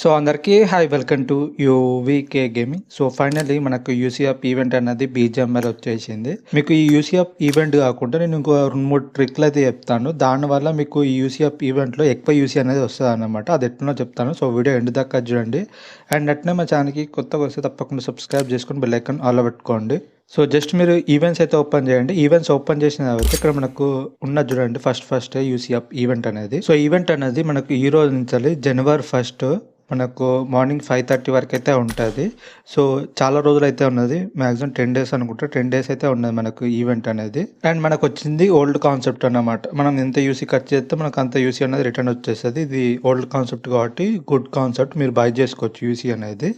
So అందరికీ hi welcome to UVK gaming so finally మనకు UCF event అనేది BGMI వచ్చేసింది. మీకు ఈ యూసీఎఫ్ ఈవెంట్ కాకుండా నేను ఇంకో రెండు మూడు ట్రిక్లు అయితే చెప్తాను. దానివల్ల మీకు ఈ యూసీఎఫ్ ఈవెంట్లో ఎక్కువ యూసీ అనేది వస్తుంది అనమాట అది ఎట్లనో చెప్తాను. సో వీడియో ఎండ్ దాకా చూడండి. అండ్ అట్నే మా ఛానల్కి కొత్తగా వస్తే తప్పకుండా సబ్స్క్రైబ్ చేసుకొని బెల్ ఐకాన్ ఆల్ పెట్టుకోండి. సో జస్ట్ మీరు ఈవెంట్స్ అయితే ఓపెన్ చేయండి. ఈవెంట్స్ ఓపెన్ చేసిన తర్వాత ఇక్కడ మనకు ఉన్న చూడండి ఫస్ట్ ఫస్ట్ యూసీఎఫ్ ఈవెంట్ అనేది. సో ఈవెంట్ అనేది మనకు ఈ రోజు నుంచి జనవరి ఫస్ట్ మనకు మార్నింగ్ ఫైవ్ థర్టీ వరకు అయితే ఉంటుంది. సో చాలా రోజులు అయితే ఉన్నది. మ్యాక్సిమం టెన్ డేస్ అనుకుంటా. టెన్ డేస్ అయితే ఉన్నది మనకు ఈవెంట్ అనేది. అండ్ మనకు వచ్చింది ఓల్డ్ కాన్సెప్ట్ అన్నమాట. మనం ఎంత యూసీ ఖర్చు చేస్తే మనకు అంత యూసీ అనేది రిటర్న్ వచ్చేస్తుంది. ఇది ఓల్డ్ కాన్సెప్ట్ కాబట్టి గుడ్ కాన్సెప్ట్ మీరు బై చేసుకోవచ్చు యూసీ అనేది.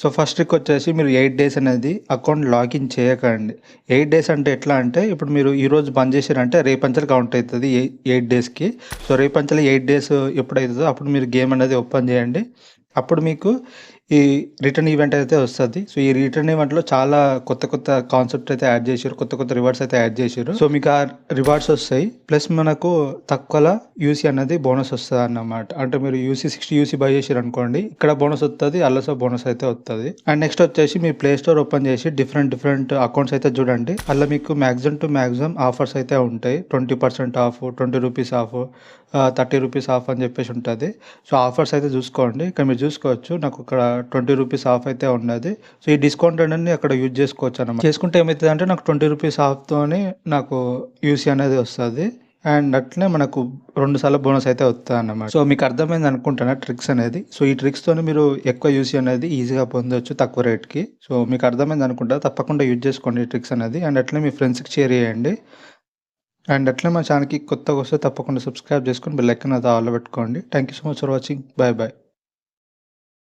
సో ఫస్ట్ ట్రిక్ వచ్చేసి మీరు ఎయిట్ డేస్ అనేది అకౌంట్ లాగిన్ చేయకండి. ఎయిట్ డేస్ అంటే ఎట్లా అంటే ఇప్పుడు మీరు ఈ రోజు బంద్ చేశారంటే రేపంచలు కౌంట్ అవుతుంది ఎయిట్ డేస్కి. సో రేపంచలు ఎయిట్ డేస్ ఎప్పుడైతుందో అప్పుడు మీరు గేమ్ అనేది ఓపెన్ చేయండి. అప్పుడు మీకు ఈ రిటర్న్ ఈవెంట్ అయితే వస్తుంది. సో ఈ రిటర్న్ ఈవెంట్లో చాలా కొత్త కొత్త కాన్సెప్ట్ అయితే యాడ్ చేశారు కొత్త కొత్త రివార్డ్స్ అయితే యాడ్ చేశారు సో మీకు ఆ రివార్డ్స్ వస్తాయి. ప్లస్ మనకు తక్కువలో యూసీ అనేది బోనస్ వస్తుంది అన్నమాట అంటే మీరు యూసీ సిక్స్టీ యూసీ బై చేసారు అనుకోండి ఇక్కడ బోనస్ వస్తుంది అల్లసో బోనస్ అయితే వస్తుంది అండ్ నెక్స్ట్ వచ్చేసి మీ ప్లే స్టోర్ ఓపెన్ చేసి డిఫరెంట్ డిఫరెంట్ అకౌంట్స్ అయితే చూడండి. అలా మీకు మ్యాక్సిమం టు మ్యాక్సిమం ఆఫర్స్ అయితే ఉంటాయి. Twenty percent off twenty rupees off thirty rupees off అని చెప్పేసి ఉంటుంది. సో ఆఫర్స్ అయితే చూసుకోండి. ఇక్కడ మీరు చూసుకోవచ్చు. నాకు ఇక్కడ ట్వంటీ రూపీస్ ఆఫ్ అయితే ఉన్నది సో ఈ డిస్కౌంట్ అనేది అక్కడ యూజ్ చేసుకోవచ్చు అనమాట చేసుకుంటే ఏమవుతుంది అంటే నాకు ట్వంటీ రూపీస్ ఆఫ్తోనే నాకు యూసీ అనేది వస్తుంది. అండ్ అట్లనే మనకు రెండు సార్లు బోనస్ అయితే వస్తుంది అన్నమాట సో మీకు అర్థమైంది అనుకుంటున్నా ట్రిక్స్ అనేది? సో ఈ ట్రిక్స్తోని మీరు ఎక్కువ యూసీ అనేది ఈజీగా పొందవచ్చు తక్కువ రేట్కి. సో మీకు అర్థమైంది అనుకుంటా? తప్పకుండా యూజ్ చేసుకోండి ఈ ట్రిక్స్ అనేది. అండ్ అట్లనే మీ ఫ్రెండ్స్కి షేర్ చేయండి. అండ్ అట్లే మా ఛానల్కి కొత్తగా వస్తే తప్పకుండా సబ్స్క్రైబ్ చేసుకొని బెల్ ఐకాన్ అది పెట్టుకోండి. Thank you so much for watching. Bye bye.